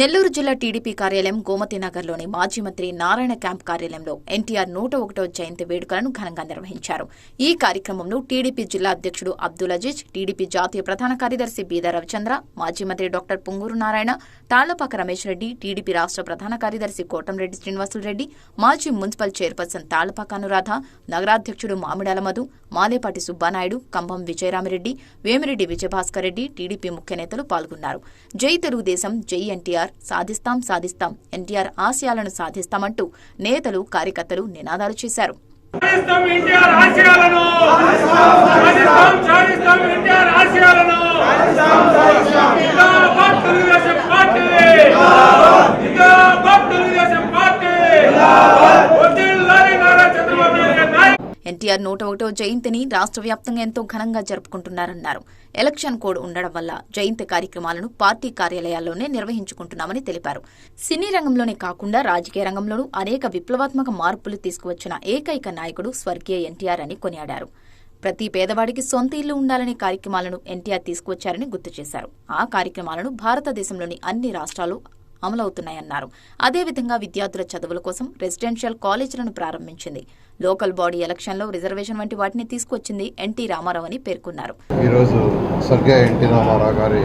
నెల్లూరు జిల్లా టీడీపీ కార్యాలయం గోమతి నగర్లోని మాజీ మంత్రి నారాయణ క్యాంప్ కార్యాలయంలో ఎన్టీఆర్ నూట ఒకటో జయంతి వేడుకలను ఘనంగా నిర్వహించారు. ఈ కార్యక్రమంలో టీడీపీ జిల్లా అధ్యక్షుడు అబ్దుల్ అజీజ్ టీడీపీ జాతీయ ప్రధాన కార్యదర్శి బీదా రవిచంద్ర మాజీ మంత్రి డాక్టర్ పొంగూరు నారాయణ తాళ్ళపాక రమేష్ రెడ్డి టీడీపీ రాష్ట్ర ప్రధాన కార్యదర్శి కోటంరెడ్డి శ్రీనివాసులరెడ్డి మాజీ మున్సిపల్ చైర్పర్సన్ తాళ్ళపాక అనురాధ నగరాధ్యక్షుడు మామిడాల మధు మాలేపాటి సుబ్బానాయుడు కంభం విజయరామిరెడ్డి వేమిరెడ్డి విజయభాస్కర్ రెడ్డి టీడీపీ ముఖ్య నేతలు పాల్గొన్నారు. జై తెలుగుదేశం జై ఎన్టీఆర్. సాధిస్తాం సాధిస్తాం. ఎన్టీఆర్ ఆశయాలను సాధిస్తామంటూ నేతలు కార్యకర్తలు నినాదాలు చేశారు. సాధిస్తాం ఎన్టీఆర్ ఆశయాలను సాధిస్తాం సాధిస్తాం ఎన్టీఆర్ ఆశయాలను జిందాబాద్ తెలుగుదేశం పార్టీ జిందాబాద్ తెలుగుదేశం పార్టీ వర్ధిల్లాలి నారా చంద్రబాబు నాయుడు గారి నాయకత్వం. ఎన్టీఆర్ నూట ఒకటో జయంతిని రాష్ట్ర వ్యాప్తంగా ఎంతో ఘనంగా జరుపుకుంటున్నారన్నారు. ఎలక్షన్ కోడ్ ఉండడం వల్ల జయంతి కార్యక్రమాలను పార్టీ కార్యాలయాల్లోనే నిర్వహించుకుంటున్నామని తెలిపారు. సినీ రంగంలోనే కాకుండా రాజకీయ రంగంలోనూ అనేక విప్లవాత్మక మార్పులు తీసుకువచ్చిన ఏకైక నాయకుడు స్వర్గీయ ఎన్టీఆర్ అని కొనియాడారు. ప్రతి పేదవాడికి సొంత ఇల్లు ఉండాలనే కార్యక్రమాలను ఎన్టీఆర్ తీసుకువచ్చారని గుర్తు చేశారు. ఆ కార్యక్రమాలను భారతదేశంలోని అన్ని రాష్ట్రాలు అమలవుతున్నాయన్నారు. అదేవిధంగా విద్యార్థుల చదువుల కోసం రెసిడెన్షియల్ కాలేజీలను ప్రారంభించింది. లోకల్ బాడీ ఎలక్షన్లో రిజర్వేషన్ వంటి వాటిని తీసుకొచ్చింది ఎన్టీ రామారావు అని పేర్కొన్నారు. ఈరోజు స్వర్గీయ ఎన్టీ రామారావు గారి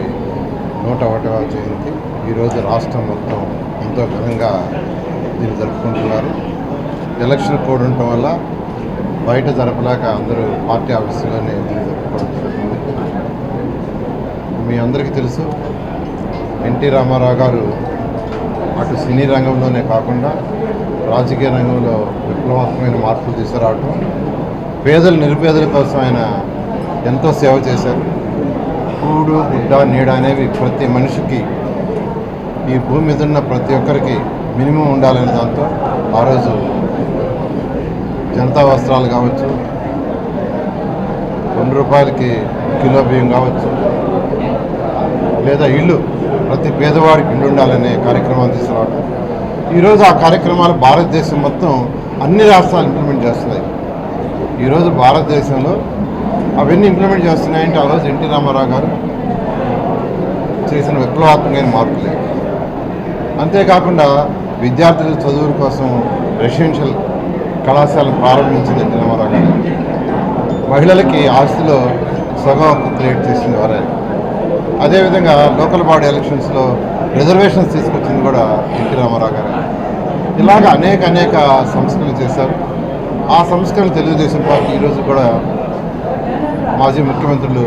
నూట ఒకటవ జయంతి. ఈరోజు రాష్ట్రం మొత్తం ఎంతో ఘనంగా దీన్ని జరుపుకుంటున్నారు. ఎలక్షన్ కోడ్ ఉండటం వల్ల బయట జరపలేక అందరూ పార్టీ ఆఫీసులోనే దీన్ని జరుపుకోవడం మీ అందరికీ తెలుసు ఎన్టీ రామారావు గారు అటు సినీ రంగంలోనే కాకుండా రాజకీయ రంగంలో విప్లవాత్మకమైన మార్పులు తీసుకురావటం పేదలు నిరుపేదల కోసం ఆయన ఎంతో సేవ చేశారు. కూడు గుడ్డ నీడ అనేవి ప్రతి మనిషికి ఈ భూమి మీద ఉన్న ప్రతి ఒక్కరికి మినిమం ఉండాలనే దాంతో ఆ రోజు జనతా వస్త్రాలు కావచ్చు రెండు రూపాయలకి కిలో బియ్యం కావచ్చు లేదా ఇల్లు ప్రతి పేదవాడికి ఇల్లు ఉండాలనే కార్యక్రమాలు తీసుకురావడం ఈరోజు ఆ కార్యక్రమాలు భారతదేశం మొత్తం అన్ని రాష్ట్రాలు ఇంప్లిమెంట్ చేస్తున్నాయి. ఈరోజు భారతదేశంలో అవన్నీ ఇంప్లిమెంట్ చేస్తున్నాయంటే ఆ రోజు ఎన్టీ రామారావు గారు చేసిన విప్లవాత్మకమైన మార్పులే అంతేకాకుండా విద్యార్థుల చదువుల కోసం రెసిడెన్షియల్ కళాశాలను ప్రారంభించింది ఎన్టీ రామారావు గారు. మహిళలకి ఆస్తిలో సగం హక్కు క్రియేట్ చేసింది వారే అదేవిధంగా లోకల్ బాడీ ఎలక్షన్స్లో రిజర్వేషన్స్ తీసుకొచ్చింది కూడా ఎన్టీ రామారావు గారు. ఇలాగ అనేక అనేక సంస్కరణలు చేశారు. ఆ సంస్కరణలు తెలుగుదేశం పార్టీ ఈరోజు కూడా మాజీ ముఖ్యమంత్రులు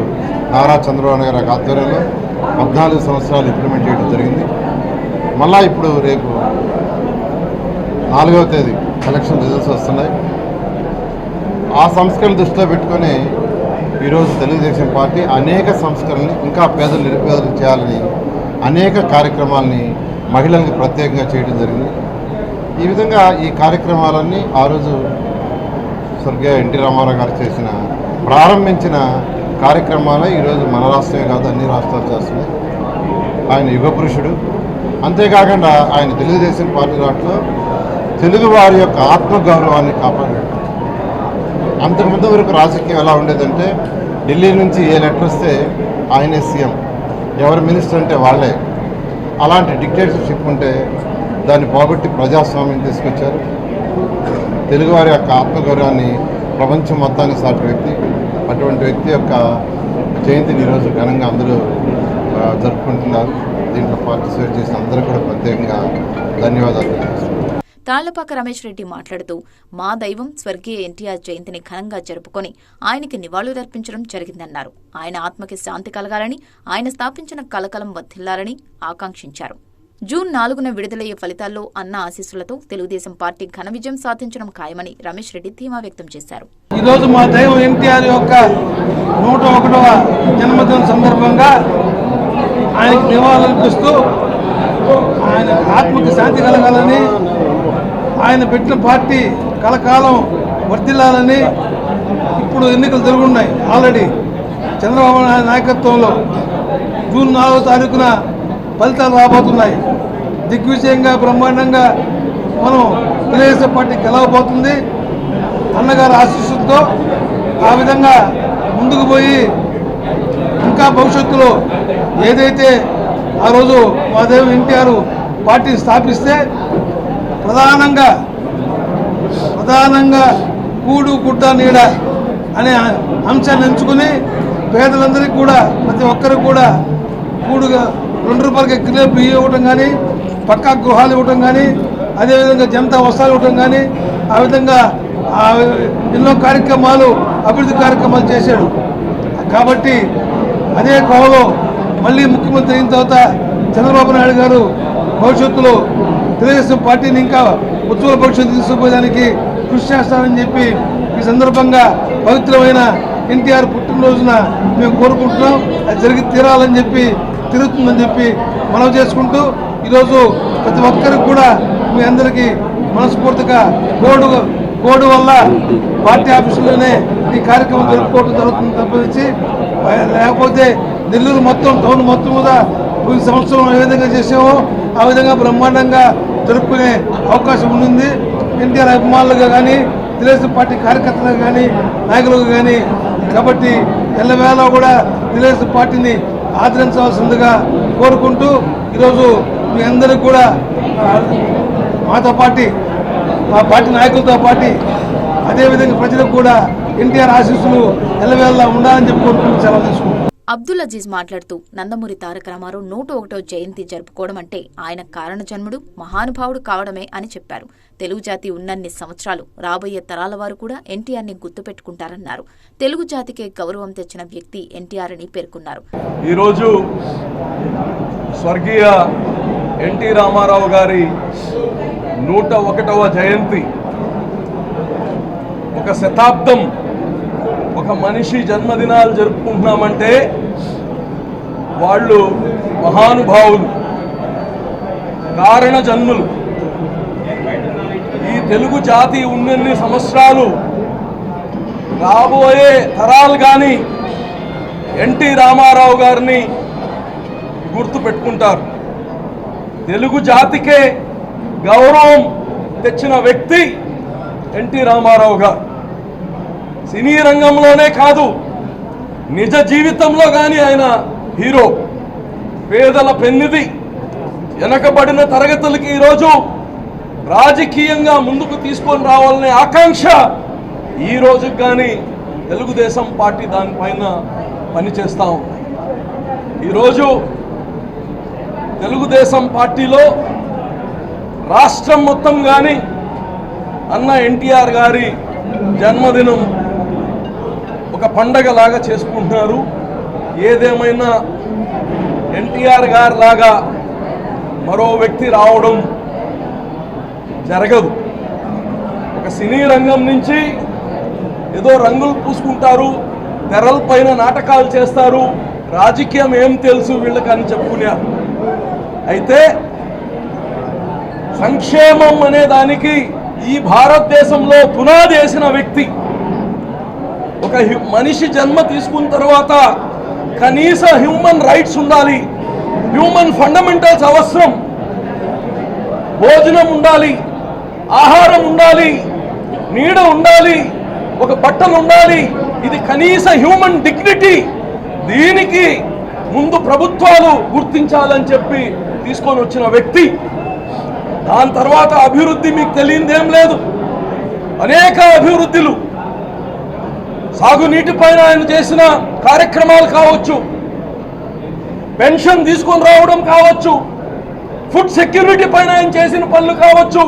నారా చంద్రబాబు గారి ఆధ్వర్యంలో పద్నాలుగు సంవత్సరాలు ఇంప్లిమెంట్ చేయడం జరిగింది. మళ్ళా ఇప్పుడు రేపు నాలుగవ తేదీ ఎలక్షన్ రిజల్ట్స్ వస్తున్నాయి. ఆ సంస్కరణ దృష్టిలో పెట్టుకొని ఈరోజు తెలుగుదేశం పార్టీ అనేక సంస్కరణలు ఇంకా పేదలు నిరుపేదలు చేయాలని అనేక కార్యక్రమాలని మహిళలకు ప్రత్యేకంగా చేయడం జరిగింది. ఈ విధంగా ఈ కార్యక్రమాలన్నీ ఆ రోజు స్వర్గీయ ఎన్టీ రామారావు గారు చేసిన ప్రారంభించిన కార్యక్రమాలే ఈరోజు మన రాష్ట్రమే కాదు అన్ని రాష్ట్రాలు చేస్తున్నాయి. ఆయన యుగ పురుషుడు. అంతేకాకుండా ఆయన తెలుగుదేశం పార్టీ దాంట్లో తెలుగు వారి యొక్క ఆత్మగౌరవాన్ని కాపాడాడు. అంతకుముందు వరకు రాజకీయం ఎలా ఉండేదంటే ఢిల్లీ నుంచి ఏ లెటర్ వస్తే ఆయనే సీఎం. ఎవరు మినిస్టర్ అంటే వాళ్ళే. అలాంటి డిక్టేటర్షిప్ ఉంటే దాన్ని పోగొట్టి ప్రజాస్వామ్యం తీసుకొచ్చారు. తెలుగువారి యొక్క ఆత్మగౌరవాన్ని ప్రపంచం మొత్తానికి సాటి వ్యక్తి. అటువంటి వ్యక్తి యొక్క జయంతిని ఈరోజు ఘనంగా అందరూ జరుపుకుంటున్నారు. దీంట్లో పార్టిసిపేట్ చేసిన అందరూ కూడా ప్రత్యేకంగా ధన్యవాదాలు. తెలియజేస్తున్నాను తాళ్ళపాక రమేష్ రెడ్డి మాట్లాడుతూ మా దైవం స్వర్గీయ ఎన్టీఆర్ జయంతిని ఘనంగా జరుపుకొని ఆయనకి నివాళులర్పించడం జరిగిందన్నారు. ఆయన ఆత్మకి శాంతి కలగాలని ఆయన స్థాపించిన కలకలం వర్ధిల్లాలని ఆకాంక్షించారు. జూన్ నాలుగున విడుదలయ్యే ఫలితాల్లో అన్న ఆశీస్సులతో తెలుగుదేశం పార్టీ ఘన విజయం సాధించడం ఖాయమని రమేష్ రెడ్డి ధీమా వ్యక్తం చేశారు. ఈరోజు మా దైవం ఎన్టీఆర్ యొక్క నూట ఒకటవ జన్మదిన సందర్భంగా ఆయనకి నివాళులర్పిస్తూ ఆయన ఆత్మకి శాంతి కలగాలని ఆయన పెట్టిన పార్టీ కలకాలం వర్ధిల్లాలని ఇప్పుడు ఎన్నికలు జరుగున్నాయి. ఆల్రెడీ చంద్రబాబు నాయుడు నాయకత్వంలో జూన్ నాలుగో తారీఖున ఫలితాలు రాబోతున్నాయి. దిగ్విజయంగా బ్రహ్మాండంగా మనం తెలుగుదేశం పార్టీ గెలవబోతుంది. అన్నగారి ఆశీస్సులతో ఆ విధంగా ముందుకు పోయి ఇంకా భవిష్యత్తులో ఏదైతే ఆ రోజు మాదేవి ఎన్టీఆర్ పార్టీని స్థాపిస్తే ప్రధానంగా ప్రధానంగా కూడు గుడ్డ నీడ అనే అంశాన్ని ఎంచుకుని పేదలందరికీ కూడా ప్రతి ఒక్కరికి కూడా కూడుగా రెండు రూపాయలకి కిలో బియ్యం ఇవ్వటం కానీ పక్కా గృహాలు ఇవ్వటం కానీ అదేవిధంగా జనతా వస్త్రాలు ఇవ్వటం కానీ ఆ విధంగా ఎన్నో కార్యక్రమాలు అభివృద్ధి కార్యక్రమాలు చేశాడు. కాబట్టి అదే కోవలో మళ్ళీ ముఖ్యమంత్రి అయిన తర్వాత చంద్రబాబు నాయుడు గారు భవిష్యత్తులో తెలుగుదేశం పార్టీని ఇంకా ఉజ్వల పక్షం తీసుకుపోయేదానికి కృషి చేస్తానని చెప్పి ఈ సందర్భంగా పవిత్రమైన ఎన్టీఆర్ పుట్టినరోజున మేము కోరుకుంటున్నాం. అది జరిగి తీరాలని చెప్పి తిరుగుతుందని చెప్పి మనవి చేసుకుంటూ ఈరోజు ప్రతి ఒక్కరికి కూడా మీ అందరికీ మనస్ఫూర్తిగా కోడు కోడు వల్ల పార్టీ ఆఫీసులోనే ఈ కార్యక్రమం జరుపుకోవడం జరుగుతుంది తప్పించి లేకపోతే నెల్లూరు మొత్తం టౌన్ మొత్తం కూడా కొన్ని సంవత్సరం ఏ విధంగా చేసామో ఆ విధంగా బ్రహ్మాండంగా జరుపుకునే అవకాశం ఉంది ఎన్టీఆర్ అభిమానులుగా కానీ తెలుగుదేశం పార్టీ కార్యకర్తలుగా కానీ నాయకులుగా కానీ కాబట్టి ఎల్లవేళ కూడా తెలుగుదేశం పార్టీని ఆదరించవలసిందిగా కోరుకుంటూ ఈరోజు మీ అందరికి కూడా మాతో పార్టీ మా పార్టీ నాయకులతో పాటి అదేవిధంగా ప్రజలకు కూడా ఎన్టీఆర్ ఆశీస్సులు ఎల్లవేళలా ఉండాలని చెప్పి కోరుకుంటూ సెలవు తీసుకుంటాం అబ్దుల్ అజీజ్ మాట్లాడుతూ నందమూరి తారక రామారావు నూట ఒకటో జయంతి జరుపుకోవడం అంటే ఆయన కారణజన్ముడు మహానుభావుడు కావడమే అని చెప్పారు. తెలుగు జాతి ఉన్నన్ని సంవత్సరాలు రాబోయే తరాల వారు కూడా ఎన్టీఆర్ని గుర్తుపెట్టుకుంటారన్నారు. తెలుగు జాతికే గౌరవం తెచ్చిన వ్యక్తి ఎన్టీఆర్ అని పేర్కొన్నారు. ఈరోజు స్వర్గీయ ఎన్టీ రామారావు గారి నూట ఒకటవ జయంతి ఒక శతాబ్దం ఒక మనిషి జన్మదినాలు జరుపుకుంటున్నామంటే వాళ్ళు మహానుభావులు కారణ జన్ములు. ఈ తెలుగు జాతి ఉన్నన్ని సంవత్సరాలు రాబోయే తరాలు కానీ ఎన్టీ రామారావు గారిని గుర్తు పెట్టుకుంటారు తెలుగు జాతికే గౌరవం తెచ్చిన వ్యక్తి ఎన్టీ రామారావు గారు. సినీ రంగంలోనే కాదు నిజ జీవితంలో కానీ ఆయన హీరో. పేదల పెన్నిది వెనకబడిన తరగతులకి ఈరోజు రాజకీయంగా ముందుకు తీసుకొని రావాలనే ఆకాంక్ష ఈ రోజుకి కానీ తెలుగుదేశం పార్టీ దానిపైన పనిచేస్తూ ఉంది. ఈరోజు తెలుగుదేశం పార్టీలో రాష్ట్రం మొత్తం కానీ అన్న ఎన్టీఆర్ గారి జన్మదినం ఒక పండగలాగా చేసుకుంటున్నారు. ఏదేమైనా ఎన్టీఆర్ గారు లాగా మరో వ్యక్తి రావడం జరగదు. ఒక సినీ రంగం నుంచి ఏదో రంగులు పూసుకుంటారు తెరల పైన నాటకాలు చేస్తారు రాజకీయం ఏం తెలుసు వీళ్ళకి అని చెప్పుకున్నారు అయితే సంక్షేమం అనే దానికి ఈ భారతదేశంలో పునాది వేసిన వ్యక్తి ఒక హ్యూ- మనిషి జన్మ తీసుకున్న తర్వాత కనీస హ్యూమన్ రైట్స్ ఉండాలి. హ్యూమన్ ఫండమెంటల్స్ అవసరం. భోజనం ఉండాలి. ఆహారం ఉండాలి. నీడ ఉండాలి. ఒక బట్టలు ఉండాలి. ఇది కనీస హ్యూమన్ డిగ్నిటీ దీనికి ముందు ప్రభుత్వాలు గుర్తించాలని చెప్పి తీసుకొని వచ్చిన వ్యక్తి. దాని తర్వాత అభివృద్ధి మీకు తెలియదేం లేదు. అనేక అభివృద్ధులు. సాగునీటి పైన ఆయన చేసిన కార్యక్రమాలు కావచ్చు పెన్షన్ తీసుకొని రావడం కావచ్చు ఫుడ్ సెక్యూరిటీ పైన ఆయన చేసిన పనులు కావచ్చు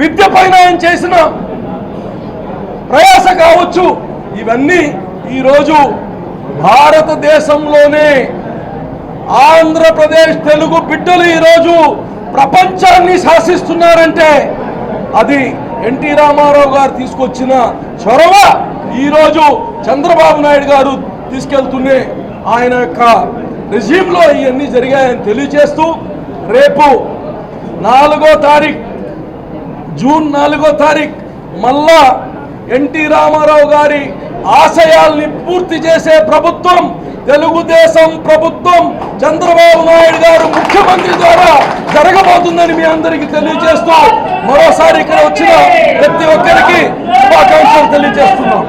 విద్య పైన ఆయన చేసిన ప్రయాస కావచ్చు ఇవన్నీ ఈరోజు భారతదేశంలోనే ఆంధ్రప్రదేశ్ తెలుగు బిడ్డలు ఈరోజు ప్రపంచాన్ని శాసిస్తున్నారంటే అది ఎన్టీ రామారావు గారు తీసుకొచ్చిన చొరవ ఈరోజు చంద్రబాబు నాయుడు గారు తీసుకెళ్తూనే ఆయన యొక్క రెజ్యూమ్లో ఇవన్నీ జరిగాయని తెలియజేస్తూ రేపు నాలుగో తారీఖు జూన్ నాలుగో తారీఖు మళ్ళా ఎన్టీ రామారావు గారి ఆశయాల్ని పూర్తి చేసే ప్రభుత్వం తెలుగుదేశం ప్రభుత్వం చంద్రబాబు నాయుడు గారు ముఖ్యమంత్రి ద్వారా జరగబోతుందని మీ అందరికీ తెలియజేస్తూ మరోసారి ఇక్కడ వచ్చిన ప్రతి ఒక్కరికి శుభాకాంక్షలు తెలియజేస్తున్నాం.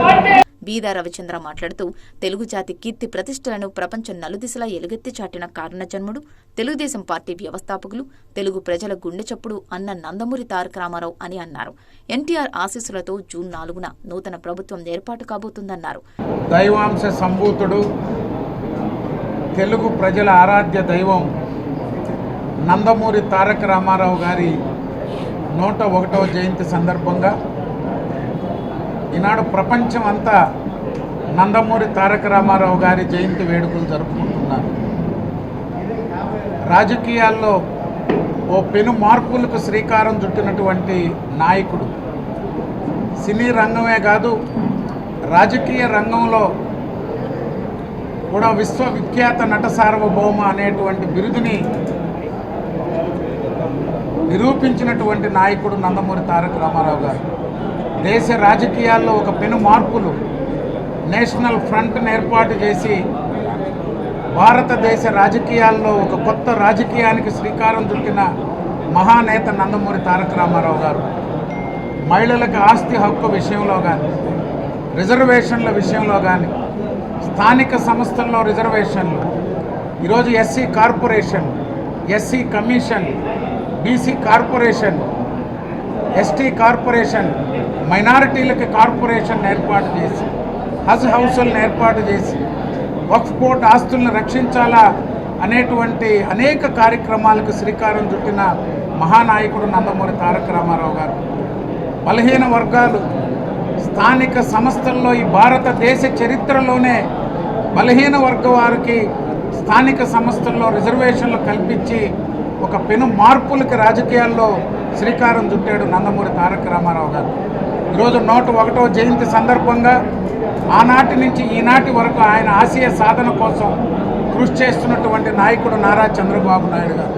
బీదా రవిచంద్ర మాట్లాడుతూ తెలుగు జాతి కీర్తి ప్రతిష్టలను ప్రపంచం నలుదిశలా ఎలుగెత్తి చాటిన కారణజన్ముడు తెలుగుదేశం పార్టీ వ్యవస్థాపకులు తెలుగు ప్రజల గుండె చప్పుడు అన్న నందమూరి తారక రామారావు అని అన్నారు. ఎన్టీఆర్ ఆశీస్సులతో జూన్ నాలుగున నూతన ప్రభుత్వం ఏర్పాటు కాబోతుందన్నారు. దైవాంశ సంభూతుడు తెలుగు ప్రజల ఆరాధ్య దైవం నందమూరి తారక రామారావు గారి నూట ఒకటవ జయంతి సందర్భంగా ఈనాడు ప్రపంచం అంతా నందమూరి తారక రామారావు గారి జయంతి వేడుకలు జరుపుకుంటున్నారు. రాజకీయాల్లో ఓ పెను మార్పులకు శ్రీకారం చుట్టినటువంటి నాయకుడు. సినీ రంగమే కాదు రాజకీయ రంగంలో కూడా విశ్వవిఖ్యాత నట సార్వభౌమ అనేటువంటి బిరుదుని నిరూపించినటువంటి నాయకుడు నందమూరి తారక రామారావు గారు. దేశ రాజకీయాల్లో ఒక పెను మార్పులు నేషనల్ ఫ్రంట్ను ఏర్పాటు చేసి భారతదేశ రాజకీయాల్లో ఒక కొత్త రాజకీయానికి శ్రీకారం చుట్టిన మహానేత నందమూరి తారక రామారావు గారు. మహిళలకు ఆస్తి హక్కు విషయంలో కానీ రిజర్వేషన్ల విషయంలో కానీ స్థానిక సంస్థల్లో రిజర్వేషన్లు ఈరోజు SC corporation SC commission BC corporation ST corporation మైనారిటీలకి corporation ఏర్పాటు చేసి హజ్ హౌసులను ఏర్పాటు చేసి వక్ఫ్ బోర్డ్ ఆస్తులను రక్షించాలా అనేటువంటి అనేక కార్యక్రమాలకు శ్రీకారం చుట్టిన మహానాయకుడు నందమూరి తారక రామారావు గారు. బలహీన వర్గాలు స్థానిక సంస్థల్లో ఈ భారతదేశ చరిత్రలోనే బలహీన వర్గ వారికి స్థానిక సంస్థల్లో రిజర్వేషన్లు కల్పించి ఒక పెను మార్పులకి రాజకీయాల్లో శ్రీకారం చుట్టాడు నందమూరి తారక రామారావు గారు. ఈరోజు నూట ఒకటో జయంతి సందర్భంగా ఆనాటి నుంచి ఈనాటి వరకు ఆయన ఆశయ సాధన కోసం కృషి చేస్తున్నటువంటి నాయకుడు నారా చంద్రబాబు నాయుడు గారు.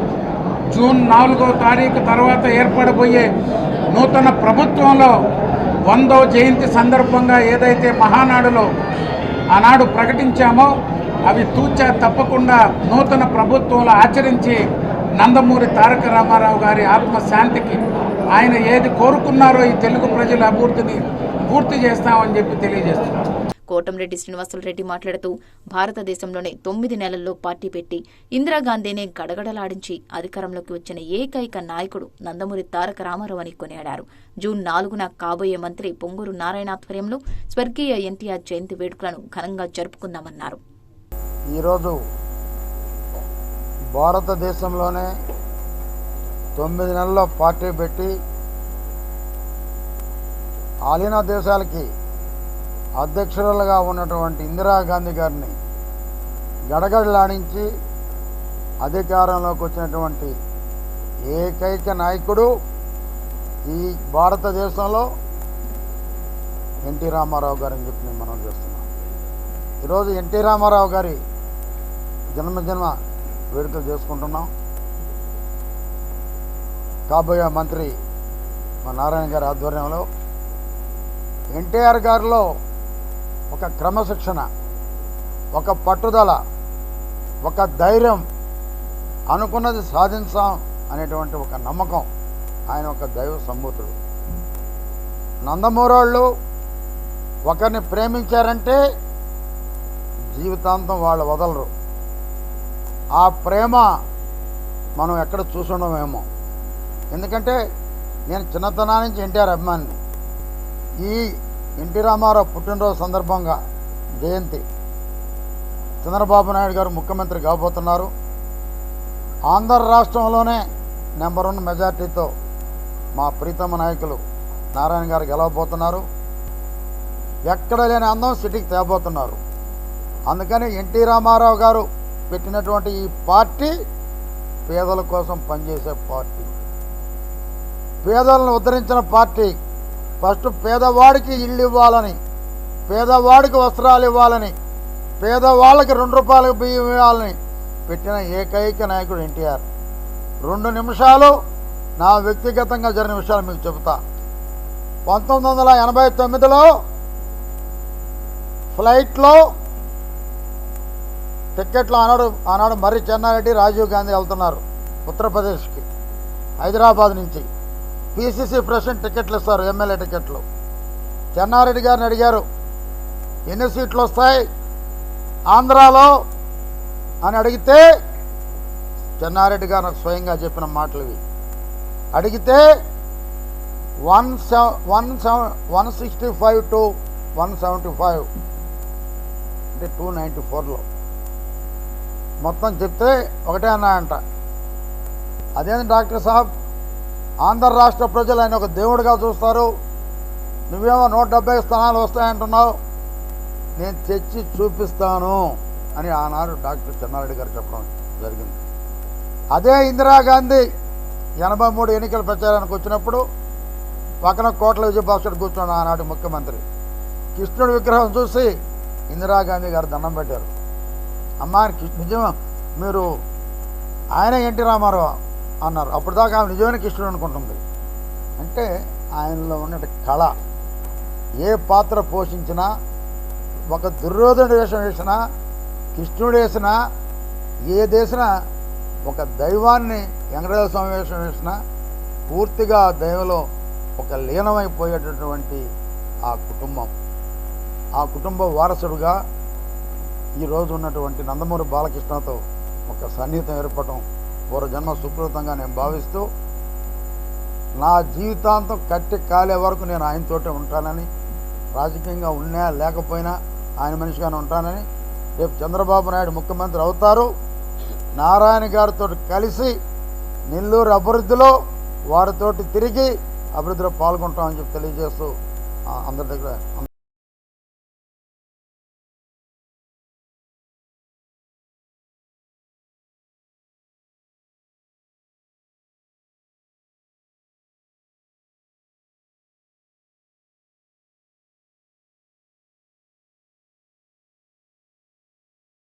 జూన్ నాలుగో తారీఖు తర్వాత ఏర్పడబోయే నూతన ప్రభుత్వంలో వందో జయంతి సందర్భంగా ఏదైతే మహానాడులో ఆనాడు ప్రకటించామో అవి తూచా తప్పకుండా నూతన ప్రభుత్వంలో ఆచరించి నందమూరి తారక రామారావు గారి ఆత్మశాంతికి ఆయన ఏది కోరుకున్నారో ఈ తెలుగు ప్రజల అభివృద్ధిని పూర్తి చేస్తామని చెప్పి తెలియజేస్తున్నారు. కోటంరెడ్డి శ్రీనివాసులరెడ్డి మాట్లాడుతూ భారతదేశంలోనే తొమ్మిది నెలల్లో పార్టీ పెట్టి ఇందిరాగాంధీనే గడగడలాడించి అధికారంలోకి వచ్చిన ఏకైక నాయకుడు నందమూరి తారక రామారావు అని కొనియాడారు. జూన్ నాలుగున కాబోయే మంత్రి పొంగూరు నారాయణ ఆధ్వర్యంలో స్వర్గీయ ఎన్టీఆర్ జయంతి వేడుకలను ఘనంగా జరుపుకుందామన్నారు. ఈరోజు భారతదేశంలోనే తొమ్మిది నెలల్లో పార్టీ పెట్టి ఆలిన దేశాలకి అధ్యక్షురాలుగా ఉన్నటువంటి ఇందిరాగాంధీ గారిని గడగడలాడించి అధికారంలోకి వచ్చినటువంటి ఏకైక నాయకుడు ఈ భారతదేశంలో ఎన్టీ రామారావు గారని చెప్పి నేను మనం చేస్తున్నాం ఈరోజు ఎన్టీ రామారావు గారి జన్మజన్మ వేడుకలు చేసుకుంటున్నాం. కాబోయే మంత్రి మా నారాయణ గారి ఆధ్వర్యంలో ఎన్టీఆర్ గారిలో ఒక క్రమశిక్షణ ఒక పట్టుదల ఒక ధైర్యం అనుకున్నది సాధించాం అనేటువంటి ఒక నమ్మకం ఆయన ఒక దైవ సంబూతుడు. నందమూరోళ్ళు ఒకరిని ప్రేమించారంటే జీవితాంతం వాళ్ళు వదలరు. ఆ ప్రేమ మనం ఎక్కడ చూసుండమేమో. ఎందుకంటే నేను చిన్నతనా నుంచి ఎన్టీఆర్ అభిమానిని. ఈ ఎన్టీ రామారావు పుట్టినరోజు సందర్భంగా జయంతి. చంద్రబాబు నాయుడు గారు ముఖ్యమంత్రి కాబోతున్నారు. ఆంధ్ర రాష్ట్రంలోనే నెంబర్ వన్ మెజార్టీతో మా ప్రీతమ నాయకులు నారాయణ గారు గెలవబోతున్నారు. ఎక్కడ లేని అందం సిటీకి తేబోతున్నారు. అందుకని ఎన్టీ రామారావు గారు పెట్టినటువంటి ఈ పార్టీ పేదల కోసం పనిచేసే పార్టీ. పేదలను ఉద్ధరించిన పార్టీ. ఫస్ట్ పేదవాడికి ఇల్లు ఇవ్వాలని పేదవాడికి వస్త్రాలు ఇవ్వాలని పేదవాళ్ళకి రెండు రూపాయలకు బియ్యం ఇవ్వాలని పెట్టిన ఏకైక నాయకుడు ఎన్టీఆర్. రెండు నిమిషాలు నా వ్యక్తిగతంగా జరిగిన విషయాలు మీకు చెబుతా. పంతొమ్మిది వందల ఎనభై తొమ్మిదిలో ఫ్లైట్లో టిక్కెట్లు ఆనాడు ఆనాడు మర్రి చెన్నారెడ్డి రాజీవ్ గాంధీ వెళ్తున్నారు ఉత్తరప్రదేశ్కి హైదరాబాద్ నుంచి. పిసిసి ప్రెసిడెంట్ టికెట్లు ఇస్తారు ఎమ్మెల్యే టికెట్లు. చెన్నారెడ్డి గారిని అడిగారు ఎన్ని సీట్లు వస్తాయి ఆంధ్రాలో? అని అడిగితే చెన్నారెడ్డి గారు నాకు స్వయంగా చెప్పిన మాటలు ఇవి. అడిగితే one seven one seven one sixty five two one seventy five అంటే టూ నైంటీ ఫోర్లో. మొత్తం చెప్తే ఒకటే అన్నాయంట. అదేంటి డాక్టర్ సాబ్? ఆంధ్ర రాష్ట్ర ప్రజలు ఆయన ఒక దేవుడిగా చూస్తారు. నువ్వేమో నూట డెబ్బై స్థానాలు వస్తాయంటున్నావు. నేను తెచ్చి చూపిస్తాను అని ఆనాడు డాక్టర్ చెన్నారెడ్డి గారు చెప్పడం జరిగింది. అదే ఇందిరాగాంధీ ఎనభై మూడు ఎన్నికల ప్రచారానికి వచ్చినప్పుడు పక్కన కోట్ల విజయభాస్కర్ కూర్చున్నాడు ఆనాటి ముఖ్యమంత్రి. కృష్ణుడి విగ్రహం చూసి ఇందిరాగాంధీ గారు దండం పెట్టారు. అమ్మా కృష్ణ నిజం మీరు ఆయన ఎన్టీ రామారావు అన్నారు. అప్పటిదాకా ఆమె నిజమైన కృష్ణుడు అనుకుంటుంది. అంటే ఆయనలో ఉన్న కళ. ఏ పాత్ర పోషించినా ఒక దుర్యోధన వేషం వేసినా కృష్ణుడు వేసినా ఏ దేశన ఒక దైవాన్ని వెంకటేశ్వర స్వామి వేషం వేసినా పూర్తిగా దైవలో దైవంలో ఒక లీనమైపోయేటటువంటి ఆ కుటుంబం. ఆ కుటుంబ వారసుడుగా ఈరోజు ఉన్నటువంటి నందమూరి బాలకృష్ణతో ఒక సన్నిహితం ఏర్పడటం పూర్వజన్మ సుకృతంగా నేను భావిస్తూ నా జీవితాంతం కట్టి కాలే వరకు నేను ఆయనతోటే ఉంటానని రాజకీయంగా ఉన్నా లేకపోయినా ఆయన మనిషిగానే ఉంటానని రేపు చంద్రబాబు నాయుడు ముఖ్యమంత్రి అవుతారు. నారాయణ గారితో కలిసి నెల్లూరు అభివృద్ధిలో వారితోటి తిరిగి అభివృద్ధిలో పాల్గొంటామని చెప్పి తెలియజేస్తూ అందరి దగ్గర అందరి